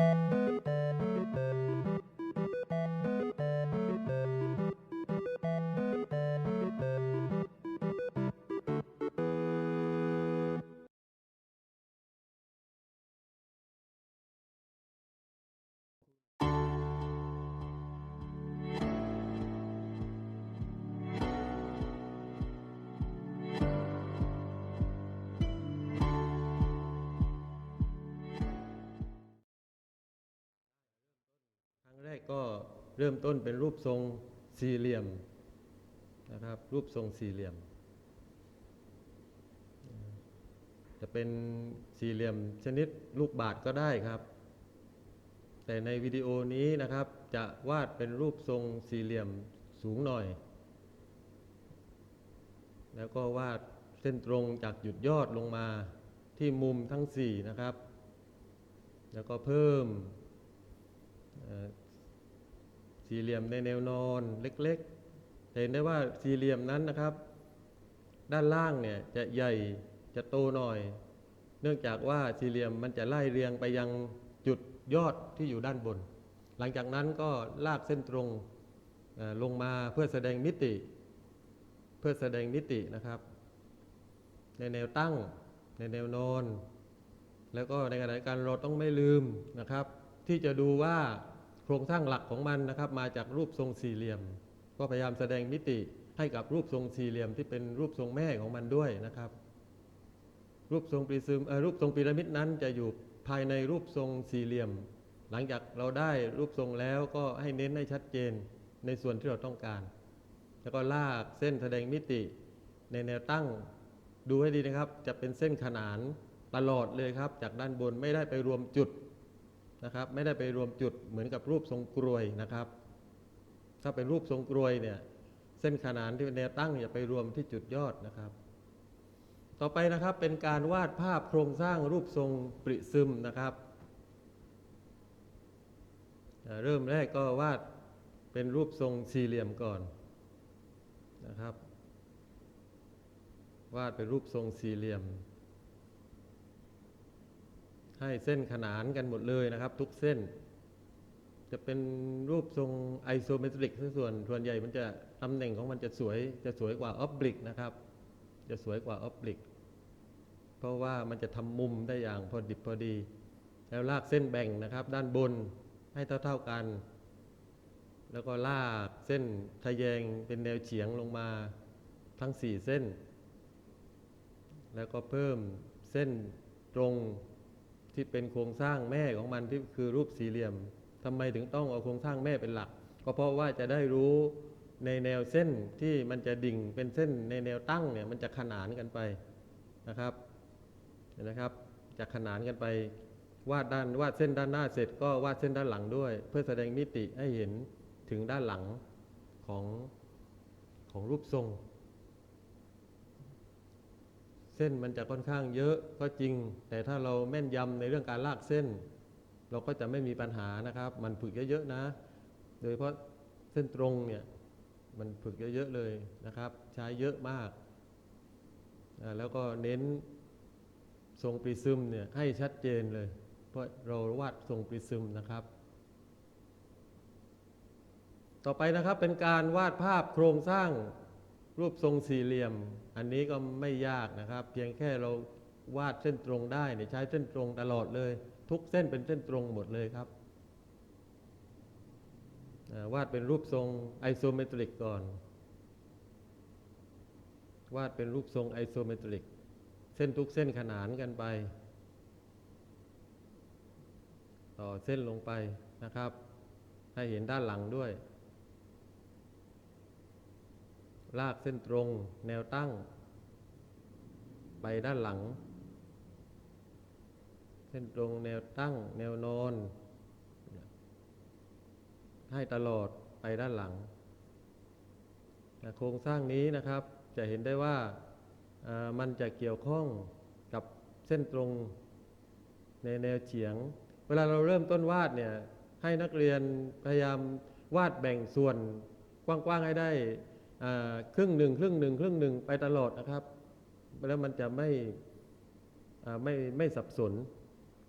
ค เริ่มต้นเป็นรูปทรงสี่เหลี่ยมนะครับ รูปทรงสี่เหลี่ยม จะเป็นสี่เหลี่ยมชนิดลูกบาศก์ก็ได้ครับ แต่ในวิดีโอนี้นะครับ จะวาดเป็นรูปทรงสี่เหลี่ยมสูงหน่อย แล้วก็วาดเส้นตรงจากหยุดยอดลงมาที่มุมทั้งสี่นะครับ แล้วก็เพิ่ม สี่เหลี่ยมในแนวนอนเล็กๆเห็นได้ว่าสี่เหลี่ยมนั้นนะครับ ด้านล่างเนี่ยจะใหญ่จะโตหน่อย เนื่องจากว่าสี่เหลี่ยมมันจะไล่เรียงไปยังจุดยอดที่อยู่ด้านบน หลังจากนั้นก็ลากเส้นตรงลงมาเพื่อแสดงมิติ เพื่อแสดงมิตินะครับ ในแนวตั้งในแนวนอน แล้วก็ในขณะเดียวกันเราต้องไม่ลืมนะครับ ที่จะดูว่า ครงสร้างหลักของมันนะครับ มาจากรูปทรงสี่เหลี่ยม ก็พยายามแสดงมิติให้กับรูปทรงสี่เหลี่ยมที่เป็นรูปทรงแม่ของมันด้วยนะครับ รูปทรงปริซึมรูปทรงพีระมิดนั้นจะอยู่ภายในรูปทรงสี่เหลี่ยม หลังจากเราได้รูปทรงแล้วก็ให้เน้นให้ชัดเจนในส่วนที่เราต้องการ แล้วก็ลากเส้นแสดงมิติในแนวตั้งดูให้ดีนะครับ จะเป็นเส้นขนานตลอดเลยครับ จากด้านบนไม่ได้ไปรวมจุด นะครับ ไม่ได้ไปรวมจุดเหมือนกับรูปทรงกรวยนะครับ ถ้าเป็นรูปทรงกรวยเนี่ย เส้นขนานที่เป็นแนวตั้งอย่าไปรวมที่จุดยอดนะครับ ต่อไปนะครับเป็นการวาดภาพโครงสร้างรูปทรงปริซึมนะครับ เริ่มแรกก็วาดเป็นรูปทรงสี่เหลี่ยมก่อนนะครับ วาดเป็นรูปทรงสี่เหลี่ยม ให้เส้นขนานกันหมดเลยนะครับ ทุกเส้น จะเป็นรูปทรงไอโซเมตริกส่วนส่วนใหญ่มันจะตำแหน่งของมันจะสวยจะสวยกว่าออบลิกนะครับ จะสวยกว่าออบลิกเพราะว่ามันจะทำมุมได้อย่างพอดิบพอดี แล้วลากเส้นแบ่งนะครับ ด้านบนให้เท่า ๆกัน แล้วก็ลากเส้นทะแยงเป็นแนวเฉียงลงมาทั้งสี่เส้น แล้วก็เพิ่มเส้นตรง ที่เป็นโครงสร้างแม่ของมันที่คือรูปสี่เหลี่ยมทำไมถึงต้องเอาโครงสร้างแม่เป็นหลัก ก็เพราะว่าจะได้รู้ในแนวเส้นที่มันจะดิ่งเป็นเส้นในแนวตั้งเนี่ยมันจะขนานกันไปนะครับเห็นนะครับจะขนานกันไปวาดด้านวาดเส้นด้านหน้าเสร็จก็วาดเส้นด้านหลังด้วย เพื่อแสดงมิติให้เห็นถึงด้านหลังของของรูปทรง ส้นมันจะค่อนข้างเยอะก็จริง แต่ถ้าเราแม่นยำในเรื่องการลากเส้น เราก็จะไม่มีปัญหานะครับ มันฝึกเยอะๆนะ โดยเฉพาะเส้นตรงเนี่ยมันฝึกเยอะๆเลยนะครับ ใช้เยอะมาก แล้วก็เน้นทรงปริซึมเนี่ยให้ชัดเจนเลย เพราะเราวาดทรงปริซึมนะครับ ต่อไปนะครับเป็นการวาดภาพโครงสร้าง รูปทรงสี่เหลี่ยม อันนี้ก็ไม่ยากนะครับ เพียงแค่เราวาดเส้นตรงได้เนี่ยใช้เส้นตรงตลอดเลย ทุกเส้นเป็นเส้นตรงหมดเลยครับวาดเป็นรูปทรงไอโซเมตริกก่อน วาดเป็นรูปทรงไอโซเมตริก เส้นทุกเส้นขนานกันไป ต่อเส้นลงไปนะครับ ให้เห็นด้านหลังด้วย ลากเส้นตรง แนวตั้ง ไปด้านหลัง เส้นตรงแนวตั้ง แนวนอน ให้ตลอดไปด้านหลัง โครงสร้างนี้นะครับจะเห็นได้ว่ามันจะเกี่ยวข้องกับเส้นตรงในแนวเฉียง เวลาเราเริ่มต้นวาดเนี่ยให้นักเรียนพยายามวาดแบ่งส่วนกว้างๆให้ได้ ครึ่งหนึ่งครึ่งหนึ่งครึ่งหนึ่งไปตลอดนะครับ แล้วมันจะไม่ไม่ไม่สับสน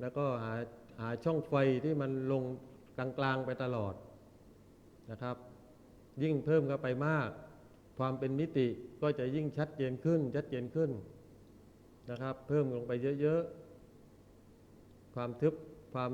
แล้วก็หาหาช่องไฟที่มันลงกลางๆไปตลอดนะครับ ยิ่งเพิ่มเข้าไปมาก ความเป็นมิติก็จะยิ่งชัดเจนขึ้น ชัดเจนขึ้นนะครับ เพิ่มลงไปเยอะๆความทึบ ความ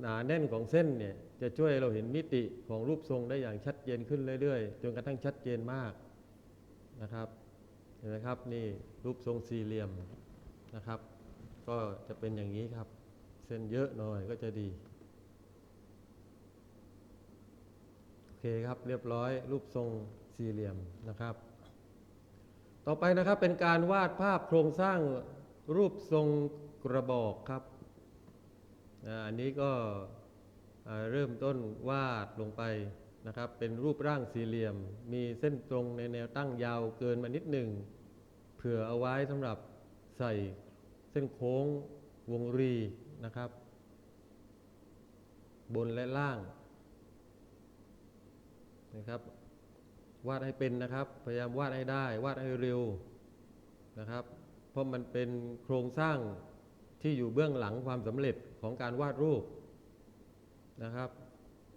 หนาแน่นของเส้นเนี่ยจะช่วยเราเห็นมิติของรูปทรงได้อย่างชัดเจนขึ้นเรื่อยๆ จนกระทั่งชัดเจนมากนะครับเห็นไหมครับนี่รูปทรงสี่เหลี่ยมนะครับ ก็จะเป็นอย่างนี้ครับ เส้นเยอะหน่อยก็จะดีโอเคครับเรียบร้อย รูปทรงสี่เหลี่ยมนะครับ ต่อไปนะครับเป็นการวาดภาพโครงสร้างรูปทรงกระบอกครับ อันนี้ก็เริ่มต้นวาดลงไปนะครับ เป็นรูปร่างสี่เหลี่ยม มีเส้นตรงในแนวตั้งยาวเกินมานิดหนึ่ง เผื่อเอาไว้สำหรับใส่เส้นโค้งวงรีนะครับ บนและล่างนะครับ วาดให้เป็นนะครับ พยายามวาดให้ได้ วาดให้เร็วนะครับ เพราะมันเป็นโครงสร้าง ที่อยู่เบื้องหลังความสำเร็จของการวาดรูปนะครับ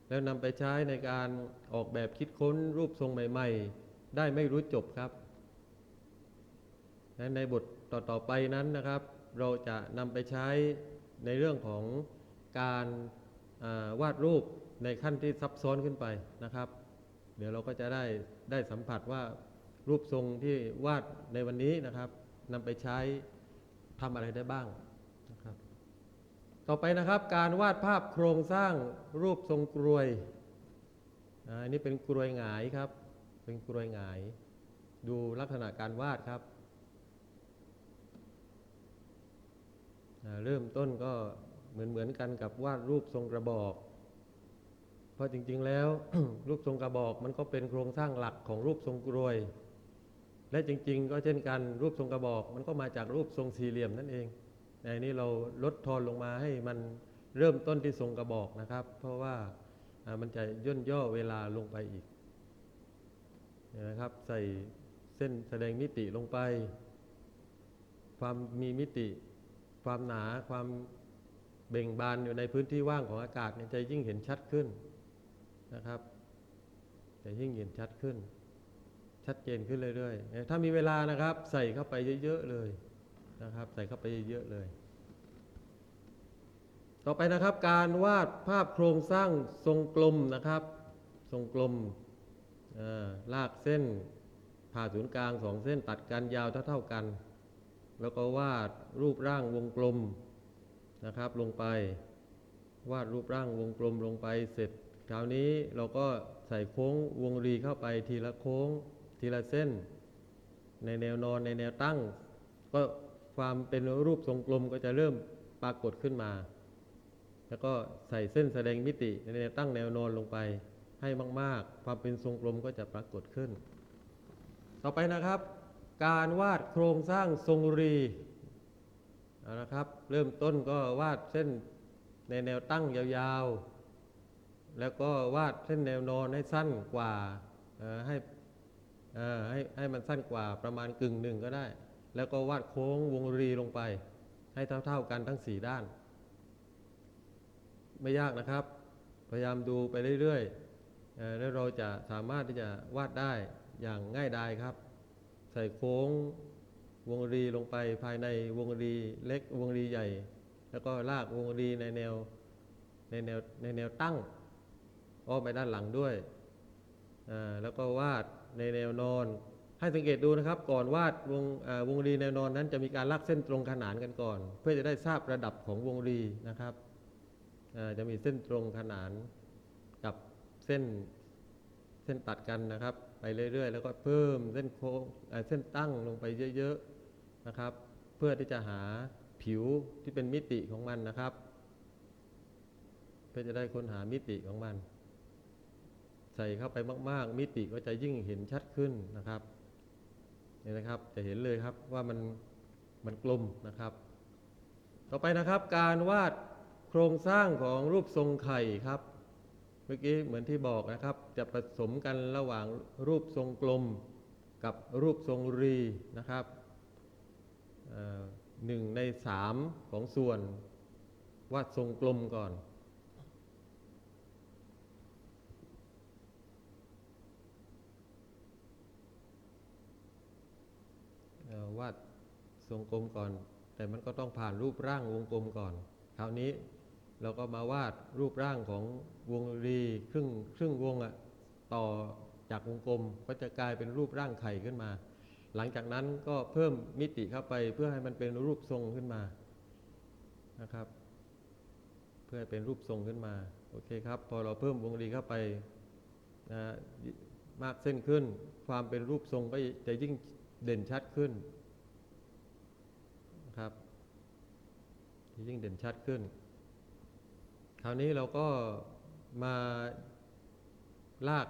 แล้วนำไปใช้ในการออกแบบคิดค้นรูปทรงใหม่ ๆ ได้ไม่รู้จบครับในบทต่อๆไปนั้นนะครับ เราจะนำไปใช้ในเรื่องของการาวาดรูปในขั้นที่ซับซ้อนขึ้นไปนะครับ เดี๋ยวเราก็จะได้ได้สัมผัสว่ารูปทรงที่วาดในวันนี้นะครับนำไปใช้ทำอะไรได้บ้าง ต่อไปนะครับการวาดภาพโครงสร้างรูปทรงกรวยอันนี้เป็นกรวยหงายครับ เป็นกรวยหงาย ดูลักษณะการวาดครับ เริ่มต้นก็เหมือนเหมือนกันกับวาดรูปทรงกระบอก เพราะจริง ๆ แล้ว รูปทรงกระบอกมันก็เป็นโครงสร้างหลักของรูปทรงกรวย และจริง ๆ ก็เช่นกันรูปทรงกระบอก มันก็มาจากรูปทรงสี่เหลี่ยมนั่นเอง ในนี้เราลดทอนลงมาให้มันเริ่มต้นที่ทรงกระบอกนะครับ เพราะว่ามันจะย่นย่อเวลาลงไปอีกนะครับ ใส่เส้นแสดงมิติลงไป ความมีมิติ ความหนาความเบ่งบานอยู่ในพื้นที่ว่างของอากาศเนี่ยจะยิ่งเห็นชัดขึ้นนะครับจะยิ่งเห็นชัดขึ้น ชัดเจนขึ้นเรื่อยๆถ้ามีเวลานะครับ ใส่เข้าไปเยอะๆเลยนะครับ ใส่เข้าไปเยอะๆเลย ต่อไปนะครับการวาดภาพโครงสร้างทรงกลมนะครับ ทรงกลมลากเส้นผ่าศูนย์กลางสองเส้นตัดกันยาวเท่าๆกัน แล้วก็วาดรูปร่างวงกลมนะครับลงไป วาดรูปร่างวงกลมลงไปเสร็จ คราวนี้เราก็ใส่โค้งวงรีเข้าไปทีละโค้งทีละเส้น ในแนวนอนในแนวตั้ง ก็ความเป็นรูปทรงกลมก็จะเริ่มปรากฏขึ้นมา แล้วก็ใส่เส้นแสดงมิติในแนวตั้งแนวนอนลงไปให้มาก ๆ ความเป็นทรงกลมก็จะปรากฏขึ้น ต่อไปนะครับ การวาดโครงสร้างทรงรีนะครับ เริ่มต้นก็วาดเส้นในแนวตั้งยาวๆ แล้วก็วาดเส้นแนวนอนให้สั้นกว่าให้ให้ให้มันสั้นกว่าประมาณกึ่งหนึ่งก็ได้ แล้วก็วาดโค้งวงรีลงไป ให้เท่า ๆกันทั้งสี่ด้าน ไม่ยากนะครับ พยายามดูไปเรื่อยๆ แล้วเราจะสามารถที่จะวาดได้อย่างง่ายดายครับ ใส่โค้งวงรีลงไปภายในวงรีเล็กวงรีใหญ่ แล้วก็ลากวงรีในแนวในแนวในแนวตั้งอ้อมไปด้านหลังด้วย แล้วก็วาดในแนวนอน ให้สังเกตดูนะครับ ก่อนวาดวงวงรีแนวนอนนั้นจะมีการลากเส้นตรงขนานกันก่อน เพื่อจะได้ทราบระดับของวงรีนะครับ จะมีเส้นตรงขนานกับเส้นเส้นตัดกันนะครับ ไปเรื่อย ๆ แล้วก็เพิ่มเส้นโค้งเอ่อเส้นตั้งลงไปเยอะๆนะครับ เพื่อที่จะหาผิวที่เป็นมิติของมันนะครับ เพื่อจะได้ค้นหามิติของมัน ใส่เข้าไปมาก ๆ มิติก็จะยิ่งเห็นชัดขึ้นนะครับนี่นะครับจะเห็นเลยครับว่ามันมันกลมนะครับ ต่อไปนะครับการวาด โครงสร้างของรูปทรงไข่ครับ เมื่อกี้เหมือนที่บอกนะครับ จะผสมกันระหว่างรูปทรงกลมกับรูปทรงรีนะครับหนึ่งในสามของส่วนวาดทรงกลมก่อน วาดทรงกลมก่อน แต่มันก็ต้องผ่านรูปร่างวงกลมก่อน คราวนี้ เราก็มาวาดรูปร่างของวงรีครึ่งครึ่งวงอะต่อจากวงกลมก็จะกลายเป็นรูปร่างไข่ขึ้นมา หลังจากนั้นก็เพิ่มมิติเข้าไปเพื่อให้มันเป็นรูปทรงขึ้นมานะครับ เพื่อให้เป็นรูปทรงขึ้นมาโอเคครับ พอเราเพิ่มวงรีเข้าไปนะมากเส้นขึ้น ความเป็นรูปทรงก็จะยิ่งเด่นชัดขึ้นนะครับยิ่งเด่นชัดขึ้น ราวนี้เราก็มาลาก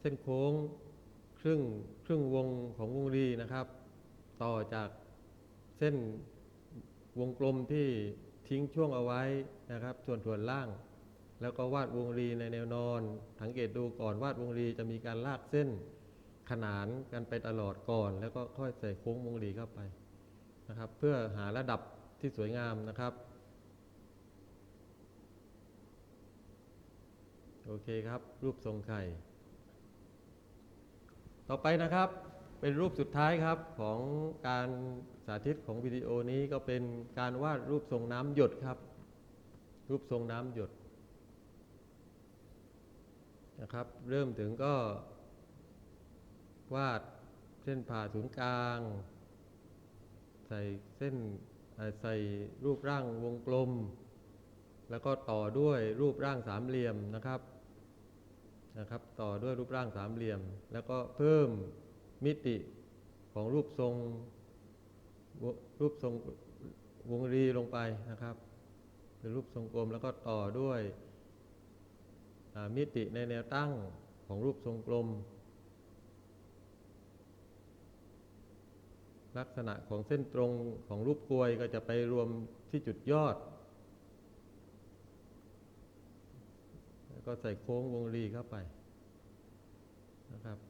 เส้นโค้งครึ่งครึ่งวงของวงรีนะครับ ต่อจากเส้นวงกลมที่ทิ้งช่วงเอาไว้นะครับ ส่วนส่วนล่าง แล้วก็วาดวงรีในแนวนอน สังเกตดูก่อนวาดวงรีจะมีการลากเส้นขนานกันไปตลอดก่อน แล้วก็ค่อยใส่โค้งวงรีเข้าไปนะครับ เพื่อหาระดับที่สวยงามนะครับ โอเคครับ รูปทรงไข่ ต่อไปนะครับ เป็นรูปสุดท้ายครับของการสาธิตของวิดีโอนี้ก็เป็นการวาดรูปทรงน้ำหยดครับ รูปทรงน้ำหยดนะครับ เริ่มถึงก็ วาดเส้นผ่าศูนย์กลาง ใส่เส้นใส่รูปร่างวงกลม แล้วก็ต่อด้วยรูปร่างสามเหลี่ยมนะครับ นะครับ ต่อด้วยรูปร่างสามเหลี่ยม แล้วก็เพิ่มมิติของรูปทรงรูปทรงวงรีลงไปนะครับเป็นรูปทรงกลมแล้วก็ต่อด้วยมิติในแนวตั้งของรูปทรงกลม ลักษณะของเส้นตรงของรูปกลวยก็จะไปรวมที่จุดยอด แล้ว ก็ใส่โค้งวงรีเข้าไปนะครับ